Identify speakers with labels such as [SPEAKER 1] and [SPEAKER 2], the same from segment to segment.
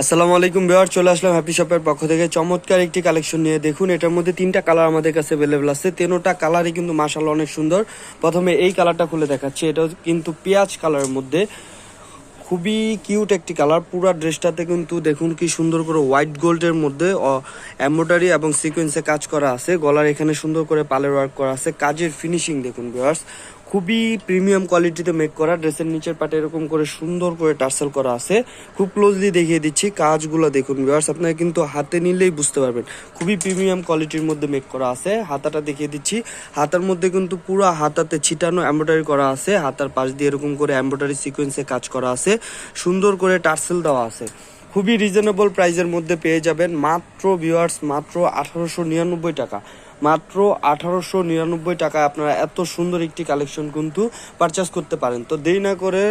[SPEAKER 1] আসসালামু আলাইকুম বিহার চলে আসলাম হ্যাপি শপের পক্ষ থেকে। চমৎকার একটি কালেকশন নিয়ে দেখুন, এটার মধ্যে তিনটা কালার আমাদের কাছে অ্যাভেলেবল আছে। তেনোটা কালারই কিন্তু মাসাল অনেক সুন্দর। প্রথমে এই কালারটা খুলে দেখাচ্ছি, এটা কিন্তু পেঁয়াজ কালারের মধ্যে। খুবই কিউট একটি কালার, পুরো ড্রেসটাতে কিন্তু দেখুন কি সুন্দর করে হোয়াইট গোল্ডের মধ্যে এম্ব্রয়ডারি এবং সিকোয়েন্সে কাজ করা আছে। গলার এখানে সুন্দর করে পালের ওয়ার্ক করা আছে। কাজের ফিনিশিং দেখুন ভিউয়ার্স। খুবই প্রিমিয়াম কোয়ালিটিতে মেক করা। ড্রেসের নিচের পাটে এরকম করে সুন্দর করে টার্সেল করা আছে। খুব ক্লোজলি দেখিয়ে দিচ্ছি কাজগুলো দেখুন ভিউয়ার্স আপনারা কিন্তু হাতে নিলেই বুঝতে পারবেন। খুবই প্রিমিয়াম কোয়ালিটির মধ্যে মেক করা আছে। হাতাটা দেখিয়ে দিচ্ছি। হাতার মধ্যে কিন্তু পুরো হাতাতে ছিটানো এমব্রয়ডারি করা আছে। হাতার পাশ দিয়ে এরকম করে এমব্রয়ডারি সিকোয়েন্সে কাজ করা আছে। সুন্দর করে টার্সেল দেওয়া আছে। খুবই রিজনেবল প্রাইজের মধ্যে পেয়ে যাবেন মাত্র ভিউয়ার্স মাত্র আঠারোশো নিরানব্বই টাকা। মাত্র আঠারোশো নিরানব্বই টাকায় আপনারা এত সুন্দর একটি কালেকশন কিন্তু পারচেস করতে পারেন। তো দেরি না করে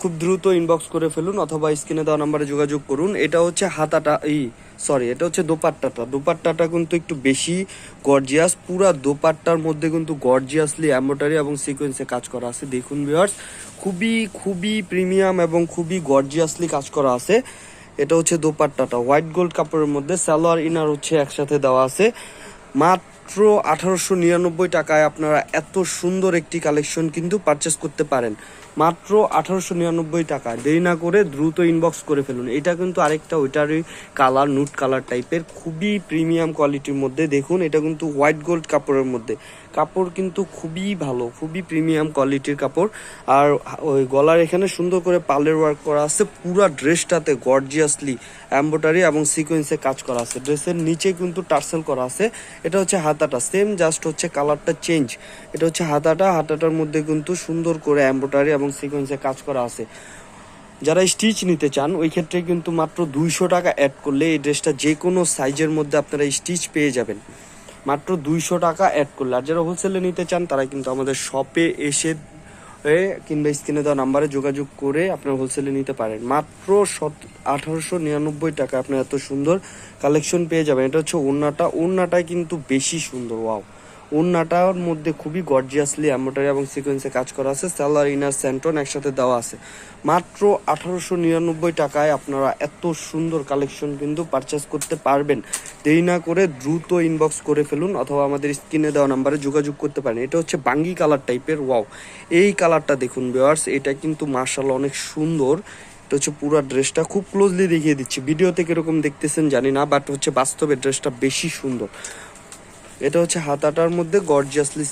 [SPEAKER 1] খুব দ্রুত ইনবক্স করে ফেলুন অথবা স্ক্রিনে দেওয়া নাম্বারে যোগাযোগ করুন। এটা হচ্ছে হাতাটা এই সরি এটা হচ্ছে দোপাট্টাটা। দোপাট্টাটা কিন্তু একটু বেশি গর্জিয়াস পুরা দোপাট্টার মধ্যে কিন্তু গর্জিয়াসলি এম্ব্রয়ডারি এবং সিকোয়েন্সে কাজ করা আছে। দেখুন ভিউয়ার্স খুবই খুবই প্রিমিয়াম এবং খুবই গর্জিয়াসলি কাজ করা আছে। এটা হচ্ছে দোপাট্টাটা। হোয়াইট গোল্ড কাপড়ের মধ্যে সালোয়ার ইনার হচ্ছে একসাথে দেওয়া আছে। মাত্র আঠারোশো নিরানব্বই টাকায় আপনারা এত সুন্দর একটি কালেকশন কিন্তু পারচেস করতে পারেন। মাত্র আঠারোশো নিরানব্বই টাকা দেরি না করে দ্রুত ইনবক্স করে ফেলুন। এটা কিন্তু আরেকটা ওইটারই কালার নুট কালার টাইপের খুবই প্রিমিয়াম কোয়ালিটির মধ্যে দেখুন, এটা কিন্তু হোয়াইট গোল্ড কাপড়ের মধ্যে। কাপড় কিন্তু খুবই ভালো, খুবই প্রিমিয়াম কোয়ালিটির কাপড়। আর ওই গলার এখানে সুন্দর করে পালের ওয়ার্ক করা আছে। পুরো ড্রেসটাতে গর্জিয়াসলি এম্ব্রয়ডারি এবং সিকোয়েন্সে কাজ করা আছে। ড্রেসের নিচে কিন্তু টার্সেল করা আছে। এটা হচ্ছে হাতাটা। সেম জাস্ট হচ্ছে কালারটা চেঞ্জ এটা হচ্ছে হাতাটা। হাতাটার মধ্যে কিন্তু সুন্দর করে এম্ব্রয়ডারি এবং সিকোয়েন্সে কাজ করা আছে। যারা স্টিচ নিতে চান, ওই ক্ষেত্রে কিন্তু মাত্র দুইশো টাকা অ্যাড করলে এই ড্রেসটা যে কোনো সাইজের মধ্যে আপনারা স্টিচ পেয়ে যাবেন। মাত্র দুইশো টাকা অ্যাড করলে। আর যারা হোলসেলে নিতে চান, তারা কিন্তু আমাদের শপে এসে কিংবা স্ক্রিনে দেওয়া নাম্বারে যোগাযোগ করে আপনারা হোলসেলে নিতে পারেন। মাত্র সত, আঠারোশো নিরানব্বই টাকা। আপনার এত সুন্দর কালেকশন পেয়ে যাবেন। এটা হচ্ছে ওড়নাটা। ওড়নাটাই কিন্তু বেশি সুন্দর। ওয়াও ওড়নাটার মধ্যে খুবই গর্জিয়াসলি এম্ব্রয়ডারি এবং সিকোয়েন্সে কাজ করা আছে সালোয়ার ইনার স্যান্টন একসাথে দেওয়া আছে। মাত্র আঠারোশো নিরানব্বই টাকায় আপনারা এত সুন্দর কালেকশন কিন্তু পারচেস করতে পারবেন। দেরি না করে দ্রুত ইনবক্স করে ফেলুন অথবা আমাদের স্ক্রিনে দেওয়া নাম্বারে যোগাযোগ করতে পারেন। এটা হচ্ছে বাঙ্গি কালার টাইপের ওয়াও এই কালারটা দেখুন বেয়ার্স এটা কিন্তু মার্শাল অনেক সুন্দর। এটা হচ্ছে পুরো ড্রেসটা খুব ক্লোজলি দেখিয়ে দিচ্ছি। ভিডিওতে কীরকম দেখতেছেন জানি না বাট হচ্ছে বাস্তবে ড্রেসটা বেশি সুন্দর। এটা হচ্ছে হাতাটার মধ্যে গর্জিয়াসলি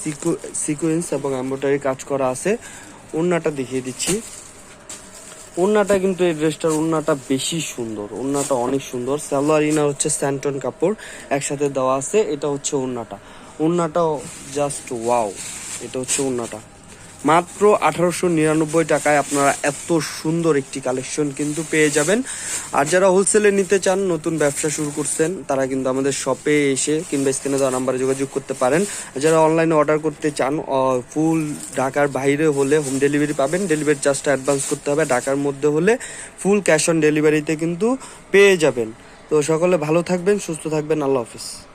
[SPEAKER 1] সিকোয়েন্স এবং এমব্রয়ডারি কাজ করা আছে। ওড়নাটা দেখিয়ে দিচ্ছি। ওড়নাটা কিন্তু এই ড্রেসটার ওড়নাটা বেশি সুন্দর। ওড়নাটা অনেক সুন্দর। সালোয়ার ইনার হচ্ছে স্যান্টন কাপড় একসাথে দেওয়া আছে। এটা হচ্ছে ওড়নাটা। ওড়নাটাও জাস্ট ওয়াও এটা হচ্ছে ওড়নাটা। মাত্র আঠারোশো নিরানব্বই টাকায় আপনারা এত সুন্দর একটি কালেকশন কিন্তু পেয়ে যাবেন। আর যারা হোলসেলে নিতে চান, নতুন ব্যবসা শুরু করছেন, তারা কিন্তু আমাদের শপে এসে কিংবা স্ক্রিনে দেওয়া নাম্বারে যোগাযোগ করতে পারেন। যারা অনলাইনে অর্ডার করতে চান ফুল ঢাকার বাইরে হলে হোম ডেলিভারি পাবেন। ডেলিভারি চার্জটা অ্যাডভান্স করতে হবে। ঢাকার মধ্যে হলে ফুল ক্যাশ অন ডেলিভারিতে কিন্তু পেয়ে যাবেন। তো সকলে ভালো থাকবেন, সুস্থ থাকবেন। আল্লাহ হাফিজ।